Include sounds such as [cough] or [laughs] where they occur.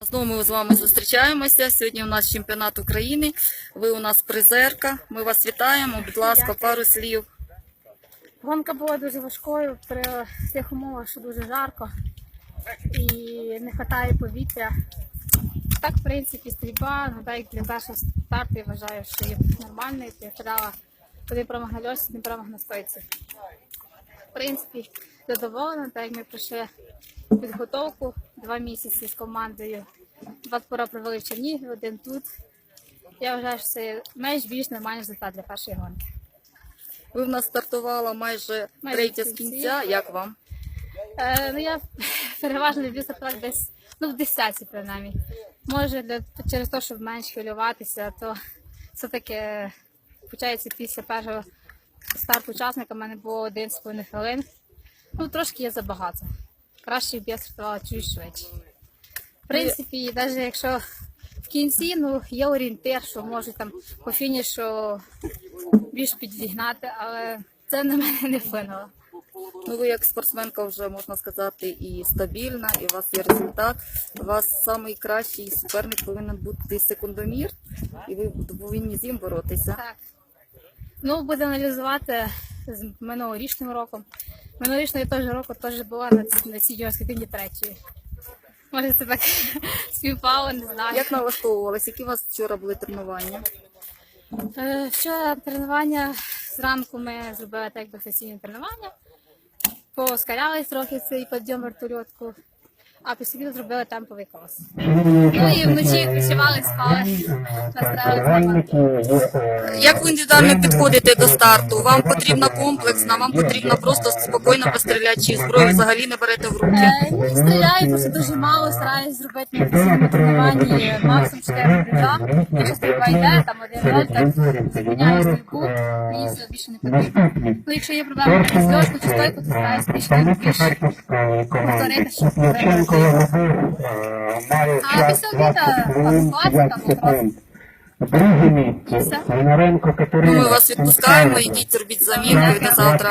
Знову ми з вами зустрічаємося. Сьогодні у нас чемпіонат України. Ви у нас призерка. Ми вас вітаємо. Будь ласка, пару слів. Гонка була дуже важкою при тих умовах, що дуже жарко і не вистачає повітря. Так, в принципі, стрільба, ну так як для першого старту я вважаю, що є нормальною. Я втирала один промах на льосі, один промах на стойці. В принципі, задоволена, так як ми пройшли підготовку два місяці з командою. Два пора провели в Чернігові, один тут. Я вважаю, що це менш більш нормальний результат для першої гонки. Ви в нас стартувала майже Майже третя з кінця. Як вам? Е, ну я [laughs] переважно люблю стартувати десь ну, в десятці, принаймні. Може, для, через те, щоб менш хвилюватися, то все-таки, виходить, після першого старту учасника в мене було 1,5 хвилин. Ну, трошки є забагато. Краще б я стартувала чуть швидше. В принципі, навіть якщо в кінці ну, є орієнтир, що можу там по фінішу більш підігнати, але це на мене не вплинуло. Ну, ви як спортсменка вже можна сказати і стабільна, і у вас є результат. У вас найкращий суперник повинен бути секундомір, і ви повинні з ним боротися. Так. Ну, будемо аналізувати з минулорічним роком. Минулорічного теж року теж була на, на цій юніорській третьою. Може, це так [laughs] співпало, не знаю. Як налаштовувалися? Які у вас вчора були тренування? Е, Вчора тренування зранку ми зробили так як сесійне тренування. Поскалялись трохи цей підйом вертольотку, а після обіду зробили темповий крос. Ну і вночі відпочивали, спали, настраювалися. Як ви індивідуально підходите до старту? Вам потрібна комплексна, вам потрібно просто спокійно постріляти, чи зброю взагалі не берете в руки? Е, Ні, стріляю, просто дуже мало, стараюсь зробити на постійному тренуванні максимум 4 біля. Якщо стрільба йде, там один роль, так зупиняю стрільбу, мені це більше не потрібно. Ну, якщо є проблема з льошку чи стойку, то стараюсь більше повторити, Друге місце. Свинаренко Ну, Катерина. ми вас відпускаємо, ідіть робіть заміну і до завтра.